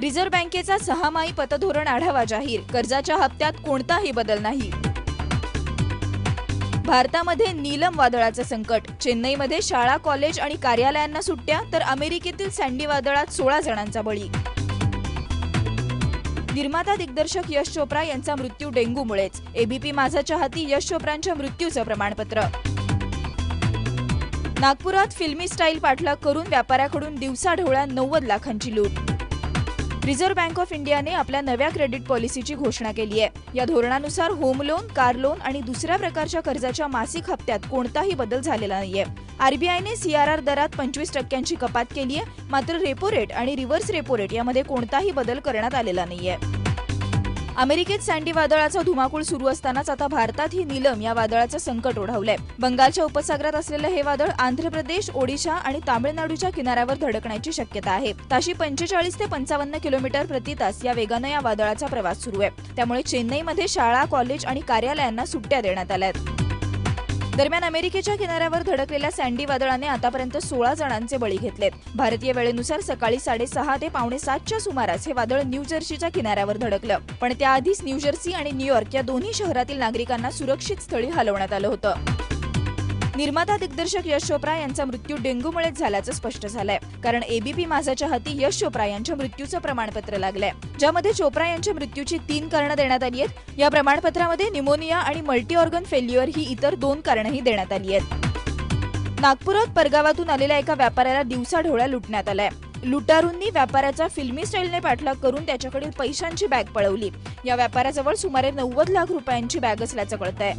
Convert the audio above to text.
Reserve बँकेचा सहामाही पतधोरण आढावा जाहीर. कर्जाच्या हप्त्यात कोणताही बदल नाही. भारतामध्ये नीलम वादळाचं संकट. चेन्नईमध्ये शाळा कॉलेज आणि कार्यालयांना सुट्ट्या तर अमेरिकेतील सँडी वादळात सोळा जणांचा बळी. निर्माता दिग्दर्शक यश चोप्रा यांचा मृत्यू डेंग्यूमुळेच. एबीपी माझाच्या हाती यश चोप्रांच्या मृत्यूचं प्रमाणपत्र. नागपुरात फिल्मी स्टाईल पाठलाग करून व्यापाऱ्याकडून दिवसाढवळ्या नव्वद लाखांची लूट. रिझर्व्ह बँक ऑफ इंडियाने आपल्या नव्या क्रेडिट पॉलिसीची घोषणा केली आहे. या धोरणानुसार होम लोन कार लोन आणि दुसऱ्या प्रकारच्या कर्जाच्या मासिक हप्त्यात कोणताही बदल झालेला नाहीये. आरबीआयने सीआरआर दरात पंचवीस टक्क्यांची कपात केली आहे मात्र रेपो रेट आणि रिव्हर्स रेपो रेट यामध्ये कोणताही बदल करण्यात आलेला नाहीये. अमेरिकेत सँडी वादळाचा धुमाकूळ सुरू असतानाच आता भारतात ही नीलम या वादळाचं संकट ओढवलंय. बंगालच्या उपसागरात असलेलं हे वादळ आंध्र प्रदेश ओडिशा आणि तामिळनाडूच्या किनाऱ्यावर धडकण्याची शक्यता आहे. ताशी पंचेचाळीस ते पंचावन्न किलोमीटर प्रति तास या वेगानं या वादळाचा प्रवास सुरू आहे. त्यामुळे चेन्नईमध्ये शाळा कॉलेज आणि कार्यालयांना सुट्ट्या देण्यात आल्या आहेत. दरम्यान अमेरिकेच्या किनाऱ्यावर धडकलेल्या सँडी वादळाने आतापर्यंत सोळा जणांचे बळी घेतलेत. भारतीय वेळेनुसार सकाळी साडेसहा ते पावणे सातच्या सुमारास हे वादळ न्यू जर्सीच्या किनाऱ्यावर धडकलं. पण त्याआधीच न्यूजर्सी आणि न्यूयॉर्क या दोन्ही शहरातील नागरिकांना सुरक्षित स्थळी हलवण्यात आलं होतं. निर्माता दिग्दर्शक यश चोप्रा यांचा मृत्यू डेंग्यूमुळेच झाल्याचं स्पष्ट झालंय. कारण एबीपी माझाच्या हाती यश चोप्रा यांच्या मृत्यूचं प्रमाणपत्र लागलंय. ज्यामध्ये चोप्रा यांच्या मृत्यूची तीन कारणं देण्यात आली आहेत. या प्रमाणपत्रामध्ये निमोनिया आणि मल्टी ऑर्गन फेल्युअर ही इतर दोन कारणंही देण्यात आली आहेत. नागपुरात परगावातून आलेल्या एका व्यापाऱ्याला दिवसाढोळ्या लुटण्यात आलाय. लुटारूंनी व्यापाऱ्याचा फिल्मी स्टाईलने पाठलाग करून त्याच्याकडील पैशांची बॅग पळवली. या व्यापाऱ्याजवळ सुमारे नव्वद लाख रुपयांची बॅग असल्याचं कळतंय.